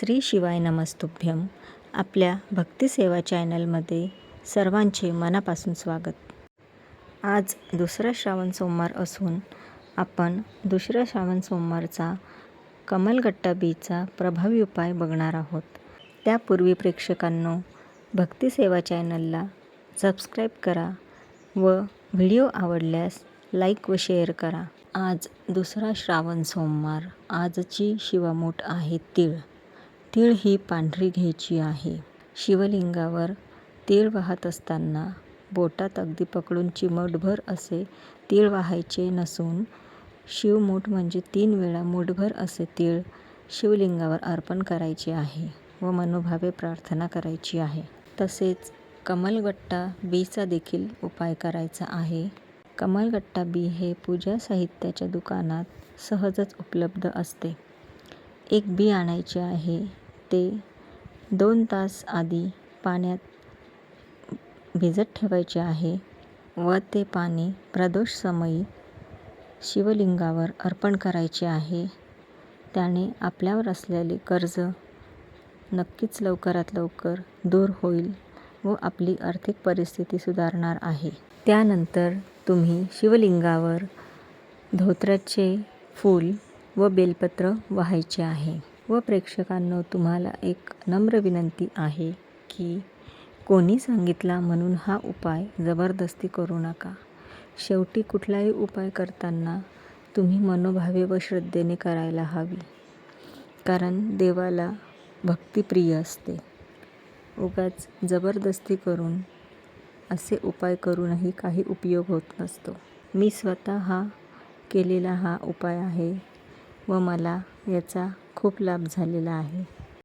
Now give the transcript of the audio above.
श्री शिवाय नमस्तुभ्यम आपल्या भक्तिसेवा चॅनलमध्ये सर्वांचे मनापासून स्वागत. आज दुसरा श्रावण सोमवार असून आपण दुसऱ्या श्रावण सोमवारचा कमलगट्टा बीचा प्रभावी उपाय बघणार आहोत. त्यापूर्वी प्रेक्षकांनो भक्तिसेवा चॅनलला सबस्क्राईब करा व व्हिडिओ आवडल्यास लाईक व शेअर करा. आज दुसरा श्रावण सोमवार. आजची शिवामूठ आहे तीळ. तीळ ही पांढरी घ्यायची आहे. शिवलिंगावर तीळ वाहत असताना बोटात अगदी पकडून चिमटभर असे तीळ वाहायचे नसून शिवमूठ म्हणजे तीन वेळा मूठभर असे तीळ शिवलिंगावर अर्पण करायचे आहे व मनोभावे प्रार्थना करायची आहे. तसेच कमलगट्टा बीचा देखील उपाय करायचा आहे. कमलगट्टा बी हे पूजा साहित्याच्या दुकानात सहजच उपलब्ध असते. एक बी आणायची आहे. ते दोन तास आधी पाण्यात भिजत ठेवायचे आहे व ते पाणी प्रदोष समयी शिवलिंगावर अर्पण करायचे आहे. त्याने आपल्यावर असलेले कर्ज नक्कीच लवकरात लवकर दूर होईल व आपली आर्थिक परिस्थिती सुधारणार आहे. त्यानंतर तुम्ही शिवलिंगावर धोत्र्याचे फूल व बेलपत्र वाहायचे आहे. व प्रेक्षकांनो तुम्हाला एक नम्र विनंती आहे की कोणी सांगितला म्हणून हा उपाय जबरदस्ती करू नका. शेवटी कुठलाही उपाय करताना तुम्ही मनोभावे व श्रद्धेने करायला हवी कारण देवाला भक्तिप्रिय असते. उगाच जबरदस्ती करून असे उपाय करूनही काही उपयोग होत नसतो. मी स्वतः हा केलेला हा उपाय आहे. व मला याचा खूप लाभ झालेला आहे.